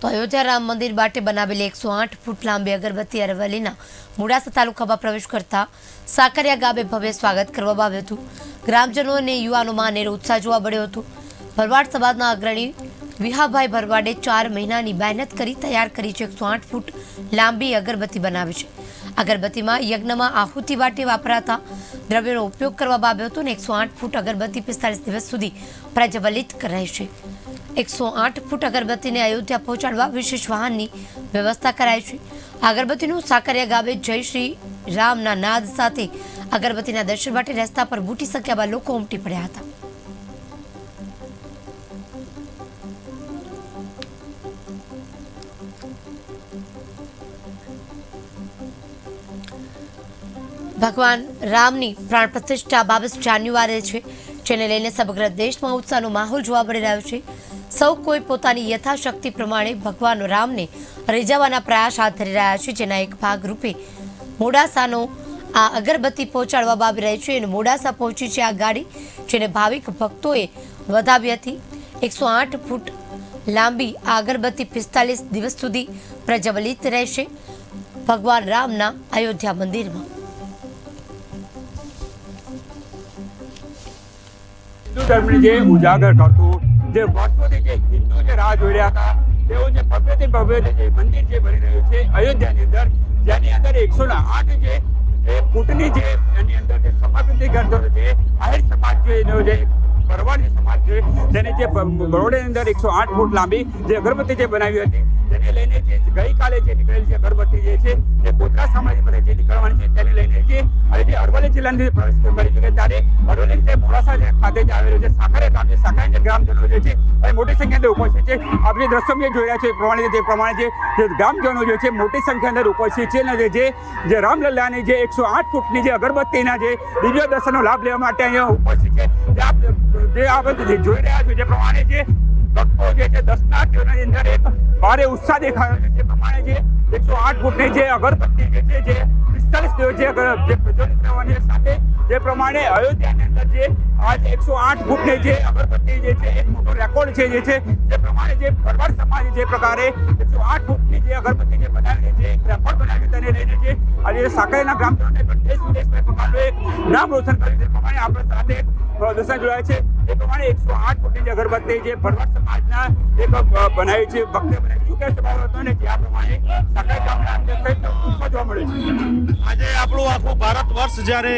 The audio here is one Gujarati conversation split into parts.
તો અયોધ્યા રામ મંદિર માટે બનાવેલી એકસો આઠ ફૂટ લાંબી અગરબત્તી અરવલ્લીના મોડાસા તાલુકામાં પ્રવેશ કરતા સાકરિયા ગામે ભવ્ય સ્વાગત કરવામાં આવ્યું હતું. ગ્રામજનો અને યુવાનોમાં અનેરો ઉત્સાહ જોવા મળ્યો હતો. ભરવાડ સમાજના અગ્રણી વિહાભાઈ ભરવાડે ચાર મહિનાની મહેનત કરી તૈયાર કરી છે એકસો આઠ ફૂટ લાંબી અગરબત્તી બનાવી છે. અગરબત્તીમાં યજ્ઞમાં આહુતિ માટે વાપરાતા દ્રવ્યનો ઉપયોગ કરવામાં આવ્યો હતો અને એકસો આઠ ફૂટ અગરબત્તી પિસ્તાલીસ દિવસ સુધી પ્રજ્વલિત કરાય છે. એકસો આઠ ફૂટ અગરબત્તીને અયોધ્યા પહોંચાડવા વિશેષ વાહનની વ્યવસ્થા કરાઈ છે. અગરબત્તીનું સાકરિયા ગામે જય શ્રી રામના નાદ સાથે અગરબત્તીના દર્શન માટે રસ્તા પર મોટી સંખ્યામાં લોકો ઉમટી પડ્યા હતા. ભગવાન રામની પ્રાણ પ્રતિષ્ઠા બાવીસ જાન્યુઆરી છે, જેને લઈને સમગ્ર દેશમાં ઉત્સાહનો માહોલ જોવા મળી રહ્યો છે. સૌ કોઈ પોતાની યથાશક્તિ પ્રમાણે ભગવાન રામને રીઝવવાના પ્રયાસ હાથ ધરી રહ્યા છે, જેના એક ભાગ રૂપે મોડાસાનો આ અગરબત્તી પહોંચાડવામાં આવી રહી છે. અને મોડાસા પહોંચી છે આ ગાડી, જેને ભાવિક ભક્તોએ વધાવી હતી. એકસો આઠ ફૂટ લાંબી આ અગરબત્તી પિસ્તાલીસ દિવસ સુધી પ્રજ્વલિત રહેશે ભગવાન રામના અયોધ્યા મંદિરમાં. ઉજાગર કરતું જે વર્ષોથી જે હિન્દુ જે રાહ જોઈ રહ્યા હતા, તેઓ જે ભવ્યથી ભવ્ય જે મંદિર જે બની રહ્યું છે, અયોધ્યાની અંદર, જેની અંદર એકસો ને આઠ જે ફૂટની જે એની અંદર જે સમાપ્તિ કરતો છે, આહિર સમાજ જે એનો જે ભરવાડી સમાજ છે. તેને જે બરોડાની અંદર એકસો આઠ ફૂટ લાંબી જે અગરબત્તી જે બનાવી હતી તેને લઈને જે ગઈકાલે જે નીકળેલી જે અગરબત્તી જે છે, જે ગોધરા સમાજ માટે જે નીકળવાની છે, તેને લઈને જે અને જે અરવલ્લી જિલ્લાની પ્રવેશ કરી શકે ત્યારે અરવલ્લી જે મોડાસા ખાતે જે આવેલું છે, સાકરે ગામ છે સાકરે ગ્રામજનો જે છે, અને મોટી સંખ્યા અંદર ઉપસ્થિત છે. આપણે દ્રશ્યો જોઈ રહ્યા છે પ્રમાણે જે પ્રમાણે જે જે ગ્રામજનો જે છે, મોટી સંખ્યા અંદર ઉપસ્થિત છે, અને જે જે રામલલ્લાની જે એકસો આઠ ફૂટની જે અગરબત્તીના જે દિવ્ય દર્શનનો લાભ લેવા માટે અહીંયા ઉપસ્થિત છે. જે આપણે જોઈ રહ્યા છો જે પ્રમાણે જે ભક્તો જે છે દર્શનાર્થીઓની અંદર એક ભારે ઉત્સાહ દેખાયો છે. જે પ્રમાણે છે એકસો આઠ ફૂટની જે અગરબત્તી જે છે, જે પિસ્તાલીસ દિવસ જે પ્રજ્વલિત કરવાની સાથે જે પ્રમાણે અયોધ્યાની અંદર જે આજ એકસો આઠ ફૂટની જે અગરબત્તી જે છે, એક મોટો રેકોર્ડ છે જે છે, જે પ્રમાણે જે ભરવાડ સમાજે જે પ્રકારે એકસો આઠ ફૂટની જે અગરબત્તી જે બનાવી છે, એક રેકોર્ડ બનાવી તેને લઈને છે આજે સાકરેના ગ્રામજનોને પણ દેશ વિદેશમાં પ્રકારનું નામ રોશન કર્યું છે. પ્રમાણે આપણે સાથે દર્શન જોડાય છે. એ પ્રમાણે એકસો આઠ ફૂટની જે અગરબત્તી જે ભરવાડ સમાજના એક બનાવી છે, ભક્તે બનાવી શું કહેશે બાબત હતો ને જે આ પ્રમાણે સકાઈ ગામના અંદર જોવા મળે છે. આજે આપણું આખું ભારત વર્ષ જ્યારે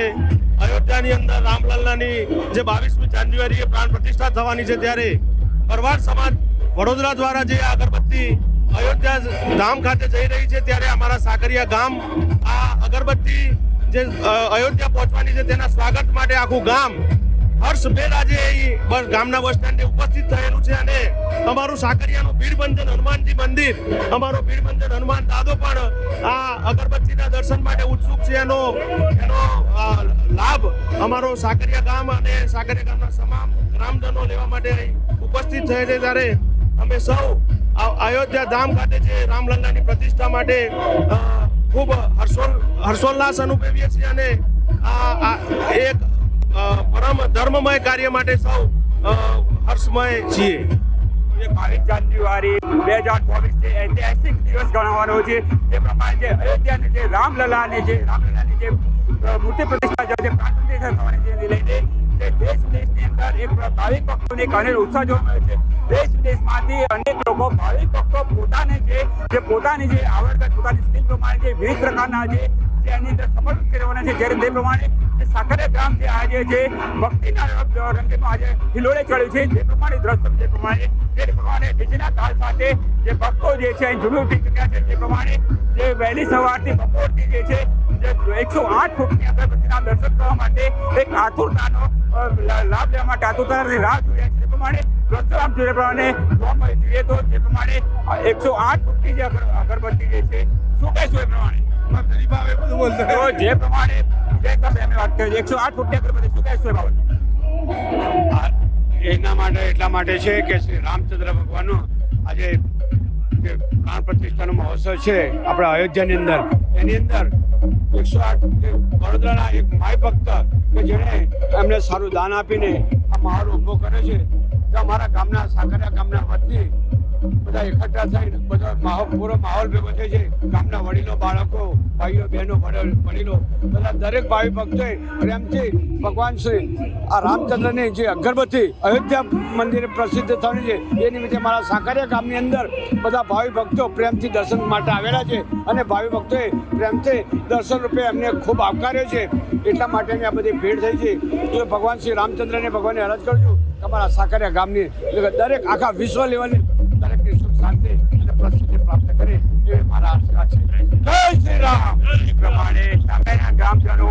અયોધ્યાની અંદર રામલલ્લાની જે બાવીસમી જાન્યુઆરીએ પ્રાણ પ્રતિષ્ઠા થવાની છે ત્યારે ભરવાડ સમાજ વડોદરા દ્વારા જે અગરબત્તી અયોધ્યા ધામ ખાતે જઈ રહી છે, ત્યારે અમારા સાકરિયા ગામ આ અગરબત્તી જે અયોધ્યા પહોંચવાની છે તેના સ્વાગત માટે આખું ગામ હર્ષભેર આજે બસ ગામના બસ સ્ટેન્ડે ઉપસ્થિત થયેલું છે અને અમારું સાકરિયાનું ભીડબંધન હનુમાનજી મંદિર, અમારો ભીડબંધન હનુમાન દાદો પણ આ અગરબત્તીના દર્શન માટે ઉત્સુક છે. એનો એનો લાભ અમારો સાકરિયા ગામ અને સાકરિયા ગામના તમામ ગ્રામજનો લેવા માટે ઉપસ્થિત થયા છે. ત્યારે અમે સૌ અયોધ્યા ધામ ખાતે જે રામલંગાની પ્રતિષ્ઠા માટે ખૂબ હર્ષોલ હર્ષોલ્લાસ અનુભવીએ છીએ અને આ એક પરમ ધર્મમય કાર્ય માટે સૌ હર્ષમય છીએ. બાવીસ જાન્યુઆરી બે હજાર ચોવીસ જે ઐતિહાસિક દિવસ ગણવાનો છે. તે પ્રમાણે જે અયોધ્યાની જે રામલલાની જે રામલલાની જે મૂર્તિ પ્રતિષ્ઠા જે પ્રાણ પ્રતિષ્ઠા થવાની જે લઈને જે દેશ વિદેશની અંદર એક ભાવિક દેશ વિદેશમાંથી અનેક લોકો ભાવિક જે જે પોતાની જે આવડત જે વિવિધ પ્રકારના છે જે અંદર સમર્પિત કરવાના છે પ્રમાણે જે જે આજે જે ભક્તિના રંગમાં આજે હિલોળે ચડ્યું છે, જે પ્રમાણે દ્રશ્ય, જે પ્રમાણે જે પ્રમાણે ડીજેના તાલ સાથે જે ભક્તો જે છે, અહીં ઝૂમી ઉઠી ચૂક્યા છે તે પ્રમાણે જે વહેલી સવારથી બપોરથી જે છે જે એકસો આઠ ફૂટની અગરબત્તીના દર્શન કરવા માટે એક આતુરતાનો લાભ લેવા માટે આતુરતાની રાહ જોઈએ છે. તે પ્રમાણે દ્રશ્યો જોઈએ પ્રમાણે જોવા મળે જોઈએ તો જે પ્રમાણે એકસો આઠ ફૂટની જે અગર- અગરબત્તી જે છે શું કહેશો એ પ્રમાણે? જે પ્રમાણે જે તમે વાત એકસો આઠ ફૂટની અગરબત્તી શું કહેશો એ બાબત? એના માટે એટલા માટે છે કે શ્રી રામચંદ્ર ભગવાનનો આજે પ્રાણ પ્રતિષ્ઠાનો મહોત્સવ છે આપણા અયોધ્યાની અંદર. એની અંદર એકસો આઠ વડોદરાના એક માય ભક્ત કે જેણે એમને સારું દાન આપીને આ માહોલ ઊભો કર્યો છે. તો અમારા ગામના સાકરિયા ગામના વતની બધા એકઠા થઈને બધા માહોલ, પૂરો માહોલ ભેગો થાય છે ગામના વડીલો, બાળકો, ભાઈઓ, બહેનો વડ- વડીલો, બધા દરેક ભાવિ ભક્તોએ પ્રેમથી ભગવાન શ્રી આ રામચંદ્રની જે અગરબત્તી અયોધ્યા મંદિરે પ્રસિદ્ધ થવાની છે, એ નિમિત્તે મારા સાકરિયા ગામની અંદર બધા ભાવિ ભક્તો પ્રેમથી દર્શન માટે આવેલા છે અને ભાવિ ભક્તોએ પ્રેમથી દર્શન રૂપે એમને ખૂબ આવકાર્યો છે. એટલા માટેની આ બધી ભીડ થઈ છે. તો ભગવાન શ્રી રામચંદ્રને ભગવાનને અરજ કરું છું કે અમારા સાકરિયા ગામની દરેક આખા વિશ્વ લેવલની પ્રસિદ્ધિ પ્રાપ્ત કરે એ મારા આશીર્વાદ છે. જય શ્રી રામ. પ્રમાણે સામેના ગામજનો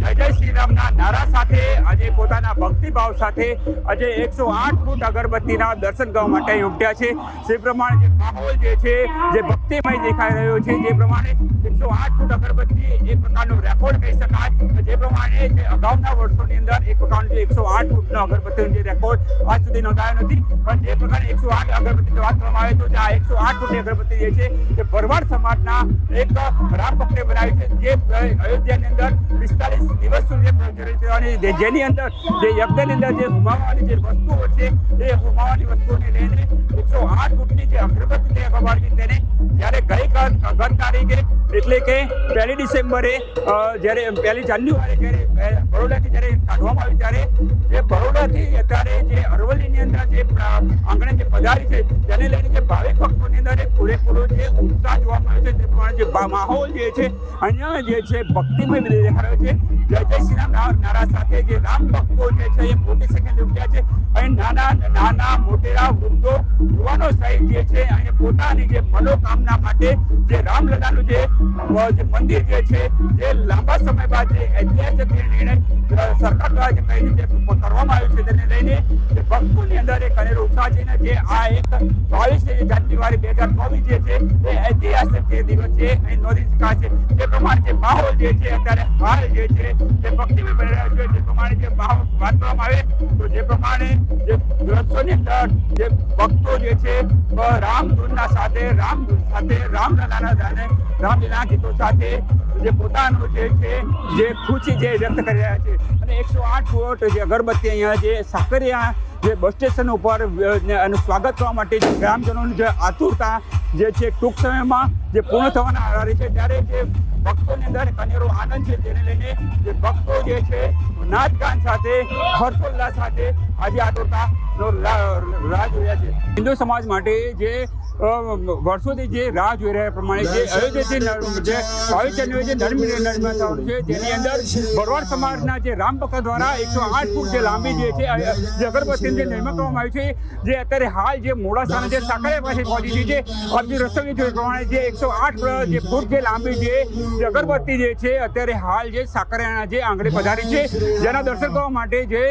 જય જય શ્રી રામના નારા સાથે આજે પોતાના ભક્તિભાવ સાથે આજે એકસો આઠ ફૂટ અગરબત્તીના દર્શન કરવા માટે ઉમટ્યા છે. જે પ્રમાણે જે માહોલ જે છે, જે ભક્તિમય દેખાઈ રહ્યો છે, જે પ્રમાણે એકસો આઠ ફૂટ અગરબત્તી એક પ્રકારનો રેકોર્ડ કહી શકાય. જે પ્રમાણે જે અગાઉના વર્ષોની અંદર એક પ્રકારનો જે એકસો આઠ ફૂટનો અગરબત્તીનો જે રેકોર્ડ આજ સુધી નોંધાયો નથી. પણ જે પ્રકારે એકસો આઠ અગરબત્તીની વાત કરવામાં આવે તો આ એકસો આઠ ફૂટની અગરબત્તી જે છે, તે ભરવાડ સમાજના એક રામ ભક્તે બનાવી છે. જે અયોધ્યાની અંદર પિસ્તાલીસ દિવસ સુધી પ્રજ્વલિત થવાની જે- જેની અંદર જે યજ્ઞની અંદર જે હુમાવાની જે વસ્તુઓ છે, એ હુમાવાની વસ્તુઓને લઈને એકસો આઠ ફૂટની જે અગરબત્તી તે ભગવાનની તેને જ્યારે ગઈકાલ ગત તારીખે એટલે કે પહેલી ડિસેમ્બરે જ્યારે પહેલી જાન્યુઆરી જ્યારે બરોડાથી જ્યારે કાઢવામાં આવી, ત્યારે જે બરોડાથી અત્યારે આંગણે જે પધારી છે, તેને લઈને જે ભાવિક ભક્તોની અંદર પૂરેપૂરો જે ઉત્સાહ જોવા મળે છે તે પ્રમાણે જે માહોલ જે છે, અહીંયા જે છે, ભક્તિમય દેખાયો છે. જય જય શ્રી રામ, નારા સાથે જે રામ ભક્તો જે છે, એ મોટી સંખ્યા ઉઠ્યા છે. અહીં નાના નાના, મોટેરા વૃદ્ધો, યુવાનો સહિત જે છે અહીં પોતાની જે મનોકામના માટે જે રામલલાનું જે મંદિર જે છે, જે લાંબા સમય બાદ જે ઐતિહાસિક નિર્ણય સરકાર દ્વારા જે કરવામાં આવ્યો છે, તેને લઈને ભક્તોની અંદર એક અનેરો ઉત્સાહ જે આ એક બાવીસ જાન્યુઆરી બે હજાર ચોવીસ જે છે એ ઐતિહાસિક જે દિવસ છે, અહીં નોંધી શકાશે. જે પ્રમાણે જે માહોલ જે છે, અત્યારે હાલ જે છે, તે ભક્તિમય બની રહ્યો છે, જે પ્રમાણે જે માહોલ વાંચવામાં આવે, તો જે પ્રમાણે જે દ્રશ્યોની અંદર જે ભક્તો જે છે રામધૂનના રામ ધૂનના સાથે, રામધૂન સાથે, રામલલાના ગાને રામલીલા ગીતો સાથે જે પોતાનું જે છે, જે ખુશી જે વ્યક્ત કરી રહ્યા છે. અને એકસો આઠ ફૂટ જે અગરબત્તી અહીંયા જે સાકરિયા જે બસ સ્ટેશન ઉપર સ્વાગત કરવા માટે ગ્રામજનોની જે આતુરતા જે છે ટૂંક સમયમાં જે પૂર્ણ થવાના આધારે છે, ત્યારે જે ભક્તોની અંદર કનેરો આનંદ છે, તેને લઈને જે ભક્તો જે છે નાચગાન સાથે, હર્ષોલ્લાસ સાથે આજે આતુરતાનો લા- રાહ જોયા છે. હિન્દુ સમાજ માટે જે વર્ષોથી જે રાહ જોઈ રહ્યા પ્રમાણે જે અયોધ્યાથી જે જે સમાજના જે રામ દ્વારા એકસો આઠ ફૂટ જે લાંબી જે છે જે અગરબત્તીનું જે નિર્માણ કરવામાં આવ્યું છે, જે અત્યારે હાલ જે મોડાસાના જે સાકરિયા પાસે પહોંચી છે આપ જે રસોઈ જોઈ પ્રમાણે જે એકસો આઠ જે ફૂટ જે લાંબી જે અગરબત્તી જે છે, અત્યારે હાલ જે સાકરિયાના જે આંગણે પધારી છે, જેના દર્શન કરવા માટે જે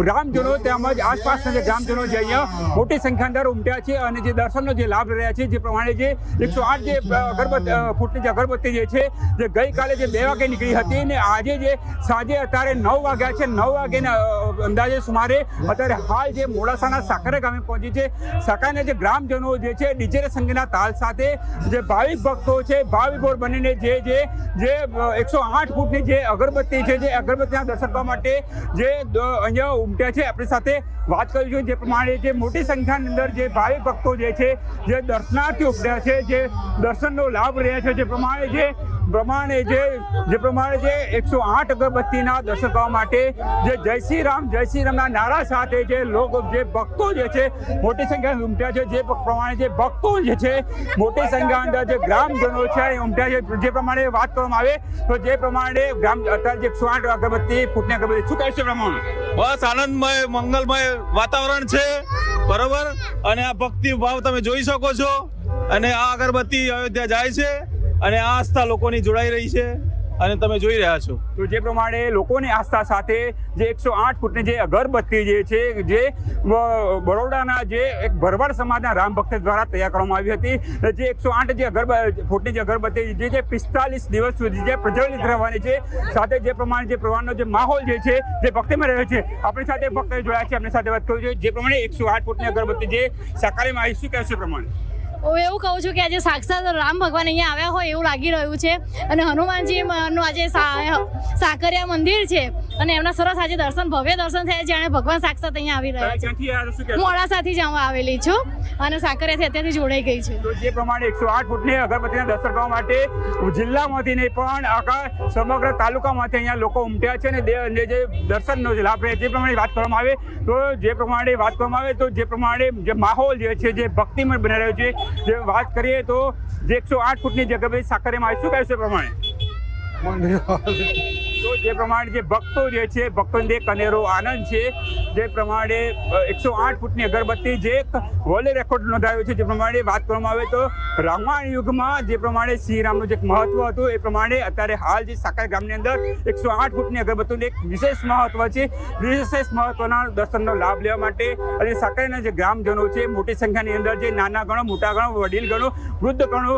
ગ્રામજનો તેમજ આસપાસના જે ગ્રામજનો જે અહીંયા મોટી સંખ્યા અંદર ઉમટ્યા છે અને જે દર્શનનો જે લાભ રહ્યા છે, જે પ્રમાણે જે એકસો આઠ જે અગરબત્તી ફૂટની જે અગરબત્તી જે છે, જે ગઈકાલે જે બે વાગે નીકળી હતી અને આજે જે સાંજે અત્યારે નવ વાગ્યા છે, નવ વાગ્યાના અંદાજે સુમારે અત્યારે હાલ જે મોડાસાના સાકરે ગામે પહોંચી છે, સાકરના જે ગ્રામજનો જે છે ડીજે સંઘના તાલ સાથે જે ભાવિક ભક્તો છે ભાવિકોર બનીને જે જે જે એકસો આઠ ફૂટની જે અગરબત્તી છે, જે અગરબત્તીના દર્શન માટે જે અહીંયા ઉમટ્યા છે. આપણી સાથે વાત કરીશું જે પ્રમાણે જે મોટી સંખ્યાની અંદર જે ભાવિક ભક્તો જે છે, જે દર્શનાર્થી ઉમટ્યા છે, જે દર્શનનો લાભ રહ્યા છે, જે પ્રમાણે જે પ્રમાણે જે જે પ્રમાણે જે એકસો આઠ અગરબત્તીના દર્શકો માટે જે જય શ્રી રામ, જય શ્રી રામના નારા સાથે જે લોકો, જે ભક્તો જે છે, મોટી સંખ્યામાં ઉમટ્યા છે, જે પ્રમાણે જે ભક્તો જે છે, મોટી સંખ્યા અંદર જે ગ્રામજનો છે, એ ઉમટ્યા છે. જે પ્રમાણે વાત કરવામાં આવે, તો જે પ્રમાણે ગ્રામ, અત્યારે જે એકસો આઠ અગરબત્તી, ફૂટની અગરબત્તી શું કહેશે પ્રમાણે? બસ આનંદમય, મંગલમય વાતાવરણ છે, બરોબર? અને આ ભક્તિ ભાવ તમે જોઈ શકો છો. અને આ અગરબત્તી અયોધ્યા જાય છે. અને આ આસ્થા લોકોની જોડાઈ રહી છે અને તમે જોઈ રહ્યા છો. તો જે પ્રમાણે લોકોની આસ્થા સાથે જે એકસો આઠ ફૂટની જે અગરબત્તી જે છે, જે બરોડાના જે એક ભરવાડ સમાજના રામ ભક્ત દ્વારા તૈયાર કરવામાં આવી હતી. જે એકસો આઠ જે અગર ફૂટની જે અગરબત્તી જે જે પિસ્તાલીસ દિવસ સુધી જે પ્રજ્વલિત રહેવાની છે. સાથે જે પ્રમાણે જે પ્રમાણનો જે માહોલ જે છે, જે ભક્તિમાં રહ્યો છે, આપણી સાથે ભક્ત જોયા છે. આપણી સાથે વાત કરું છું. જે પ્રમાણે એકસો આઠ ફૂટની અગરબત્તી જે સાકારીમાં આવી, શું કહેશે પ્રમાણે? હું એવું કહું છું કે આજે સાક્ષાત રામ ભગવાન અહીંયા આવ્યા હોય એવું લાગી રહ્યું છે અને હનુમાનજી નું આજે સા- સાકરિયા મંદિર છે અને એમના સરસ આજે દર્શન ભવ્ય દર્શન થયા જાણે ભગવાન સાક્ષાત અહીંયા આવી રહ્યા છે છો? હું? મોડાસાથી જ હું આવેલી છું અને સાકરિયાથી અત્યારથી જોડાઈ ગઈ છું તો જે પ્રમાણે એકસો આઠ ફૂટની અગરબત્તીના દર્શન કરવા માટે જિલ્લામાંથી નહીં પણ આખા સમગ્ર તાલુકામાંથી અહીંયા લોકો ઉમટ્યા છે અને અને જે દર્શનનો જે લાભ રહે જે પ્રમાણે વાત કરવામાં આવે તો જે પ્રમાણે વાત કરવામાં આવે તો જે પ્રમાણે જે માહોલ જે છે જે ભક્તિમય બની રહ્યો છે જે વાત કરીએ તો જે એકસો આઠ ફૂટની જે અગરબત્તી સાકરીમાં શું કહેશે પ્રમાણે. જે પ્રમાણે જે ભક્તો જે છે, ભક્તોને કનેરો આનંદ છે. જે પ્રમાણે એકસો આઠ ફૂટની અગરબત્તી જે એક વર્લ્ડ રેકોર્ડ નોંધાયો છે, જે પ્રમાણે વાત કરવામાં આવે તો રામાયણ યુગમાં જે પ્રમાણે શ્રીરામનું જે એક મહત્વ હતું, એ પ્રમાણે અત્યારે હાલ જે સાકર ગામની અંદર એકસો આઠ ફૂટની અગરબત્તીનું એક વિશેષ મહત્વ છે. વિશેષ મહત્વના દર્શનનો લાભ લેવા માટે અને સાકરના જે ગ્રામજનો છે, મોટી સંખ્યાની અંદર જે નાના ગણો, મોટા ગણો, વડીલ ગણો, વૃદ્ધ ગણો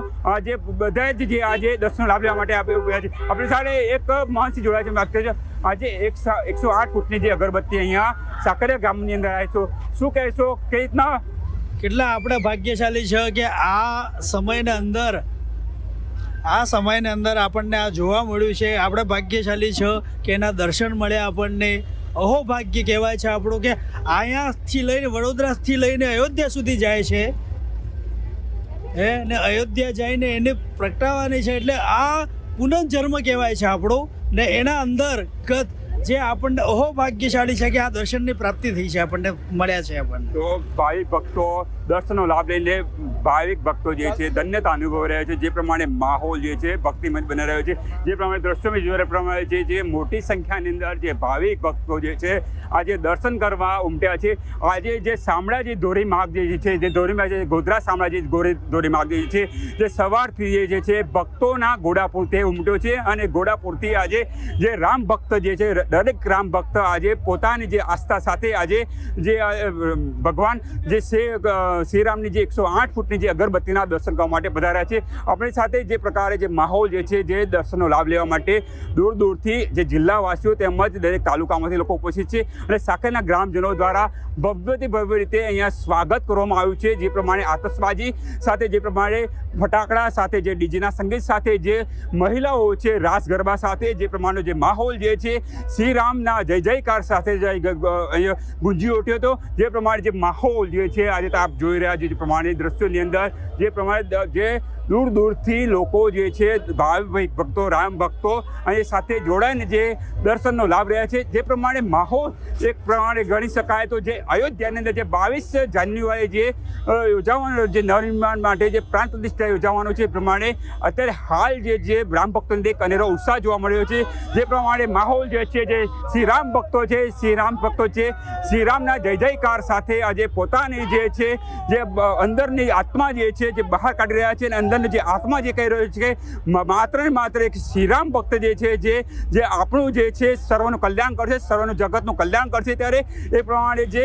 જે બધા જ જે આજે દર્શનનો લાભ લેવા માટે આપણે સાથે એક મહંતથી જોડાય છે. વાત કરીએ આજે એક એકસો આઠ ફૂટની જે અગરબત્તી અહીંયા સાકરિયા ગામની અંદર આવી છો. શું કહેશો કઈ રીતના? કેટલા આપણે ભાગ્યશાળી છે કે આ સમયના અંદર, આ સમયની અંદર આપણને આ જોવા મળ્યું છે. આપણે ભાગ્યશાળી છે કે એના દર્શન મળ્યા આપણને. અહો ભાગ્ય કહેવાય છે આપણું કે અહીંયાથી લઈને, વડોદરાથી લઈને અયોધ્યા સુધી જાય છે. હે, ને અયોધ્યા જઈને એને પ્રગટાવવાની છે. એટલે આ પુનર્જન્મ કહેવાય છે આપણો. ને એના અંદર ગત જે આપણને અહો ભાગ્યશાળી છે કે આ દર્શનની પ્રાપ્તિ થઈ છે, આપણને મળ્યા છે આપણને. તો ભાઈ ભક્તો, દર્શનનો લાભ લઈને ભાવિક ભક્તો જે છે ધન્યતા અનુભવી રહ્યા છે. જે પ્રમાણે માહોલ જે છે ભક્તિમય બની રહ્યો છે. જે પ્રમાણે દ્રશ્યોમાં જોયા પ્રમાણે જે જે મોટી સંખ્યાની અંદર જે ભાવિક ભક્તો જે છે આજે દર્શન કરવા ઉમટ્યા છે. આજે જે શામળાજી ધોરી માર્ગ જે છે જે ધોરીમાં જે ગોધરા શામળાજી ગોરી ધોરી માર્ગ જે છે જે સવારથી જે છે ભક્તોના ઘોડાપુરથી ઉમટ્યો છે અને ઘોડાપુરથી આજે જે રામ ભક્ત જે છે દરેક રામ ભક્ત આજે પોતાની જે આસ્થા સાથે આજે જે ભગવાન જે શ્રી શ્રીરામની જે એકસો આઠ ફૂટની જે અગરબત્તીના દર્શન કરવા માટે પધાર્યા છે. આપણી સાથે જે પ્રકારે જે માહોલ જે છે, જે દર્શનનો લાભ લેવા માટે દૂર દૂરથી જે જિલ્લાવાસીઓ તેમજ દરેક તાલુકામાંથી લોકો ઉપસ્થિત છે અને સાકરના ગ્રામજનો દ્વારા ભવ્યથી ભવ્ય રીતે અહીંયા સ્વાગત કરવામાં આવ્યું છે. જે પ્રમાણે આતશબાજી સાથે, જે પ્રમાણે ફટાકડા સાથે, જે ડીજેના સંગીત સાથે, જે મહિલાઓ છે રાસ ગરબા સાથે, જે પ્રમાણનો જે માહોલ જે છે શ્રીરામના જય જયકાર સાથે ગુંજી ઉઠ્યો હતો. જે પ્રમાણે જે માહોલ જે છે, આજે આપ જોઈ રહ્યા છો, જે પ્રમાણે દ્રશ્યોની અંદર જે પ્રમાણે જે દૂર દૂરથી લોકો જે છે ભાવિક ભક્તો, રામ ભક્તો અને સાથે જોડાઈને જે દર્શનનો લાભ રહ્યા છે, જે પ્રમાણે માહોલ એક પ્રમાણે ગણી શકાય. તો જે અયોધ્યાની અંદર જે બાવીસ જાન્યુઆરી જે યોજાવાનો જે નવનિર્માણ માટે જે પ્રાંત પ્રતિષ્ઠા યોજાવાનો છે, એ પ્રમાણે અત્યારે હાલ જે જે રામ ભક્તોને એક અનેરો ઉત્સાહ જોવા મળ્યો છે. જે પ્રમાણે માહોલ જે છે, જે શ્રી રામ ભક્તો છે શ્રી રામ ભક્તો છે શ્રી રામના જય જયકાર સાથે આજે પોતાની જે છે, જે અંદરની આત્મા જે છે, જે બહાર કાઢી રહ્યા છે અને અંદરની જે આત્મા જે કહી રહ્યો છે કે માત્ર ને માત્ર એક શ્રીરામ ભક્ત જે છે, જે જે આપણું જે છે, સર્વનું કલ્યાણ કરશે, સર્વનું જગતનું કલ્યાણ કરશે ત્યારે એ પ્રમાણે જે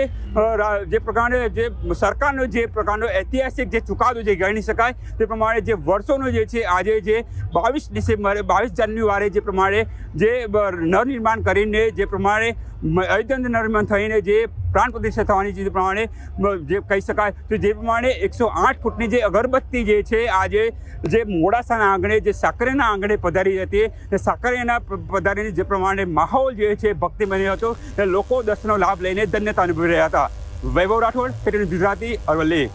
જે પ્રકારનો જે સરકારનો જે પ્રકારનો ઐતિહાસિક જે ચુકાદો જે ગણી શકાય. તે પ્રમાણે જે વર્ષોનો જે છે, આજે જે બાવીસ ડિસેમ્બરે, બાવીસ જાન્યુઆરી જે પ્રમાણે જે નવનિર્માણ કરીને જે પ્રમાણે અયોધ્યા નિર્માણ થઈને જે પ્રાણ પ્રતિષ્ઠા થવાની જે પ્રમાણે જે કહી શકાય તો જે પ્રમાણે એકસો આઠ ફૂટની જે અગરબત્તી જે છે, આજે જે મોડાસાના આંગણે, જે સાકરેના આંગણે પધારી હતી. તે સાકરેના પધારીને જે પ્રમાણે માહોલ જે છે ભક્તિ બન્યો હતો. તે લોકો દર્શનનો લાભ લઈને ધન્યતા અનુભવી રહ્યા હતા. વૈભવ રાઠોડ પેટર્ન ગુજરાતી અરવલ્લી.